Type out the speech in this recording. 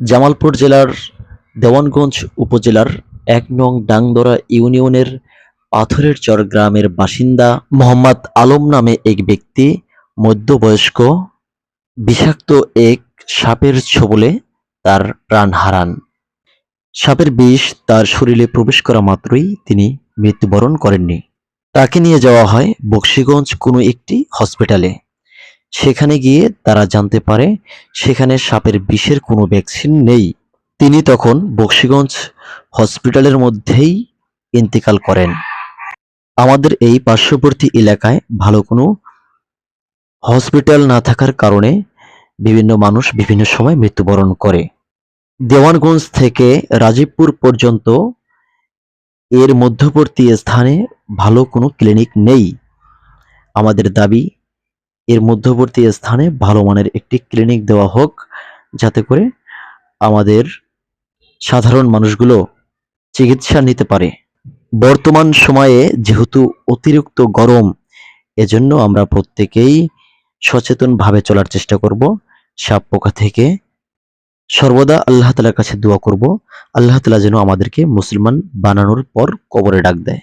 জামালপুর জেলার দেওয়ানগঞ্জ উপজেলার এক নং ডাংদরা ইউনিয়নের পাথরের চর গ্রামের বাসিন্দা মোহাম্মদ আলম নামে এক ব্যক্তি, মধ্যবয়স্ক, বিষাক্ত এক সাপের ছোবলে তার প্রাণ হারান। সাপের বিষ তার শরীরে প্রবেশ করা মাত্রই তিনি মৃত্যুবরণ করেননি। তাকে নিয়ে যাওয়া হয় বক্সিগঞ্জ কোনো একটি হসপিটালে। সেখানে গিয়ে তারা জানতে পারে সেখানে সাপের বিষের কোনো ভ্যাকসিন নেই। তিনি তখন বক্সিগঞ্জ হসপিটালের মধ্যেই ইন্তেকাল করেন। আমাদের এই পার্শ্ববর্তী এলাকায় ভালো কোনো হসপিটাল না থাকার কারণে বিভিন্ন মানুষ বিভিন্ন সময় মৃত্যুবরণ করে। দেওয়ানগঞ্জ থেকে রাজীবপুর পর্যন্ত এর মধ্যবর্তী স্থানে ভালো কোনো ক্লিনিক নেই। আমাদের দাবি এর মধ্যবর্তী স্থানে ভালো মানের একটি ক্লিনিক দেওয়া হোক, যাতে করে আমাদের সাধারণ মানুষগুলো চিকিৎসা নিতে পারে। বর্তমান সময়ে যেহেতু অতিরিক্ত গরম, এজন্য আমরা প্রত্যেকেই সচেতনভাবে চলার চেষ্টা করব। সাপ পোকা থেকে সর্বদা আল্লাহ তালার কাছে দোয়া করব। আল্লাহ তালা যেন আমাদেরকে মুসলমান বানানোর পর কবরে ডাক দেয়।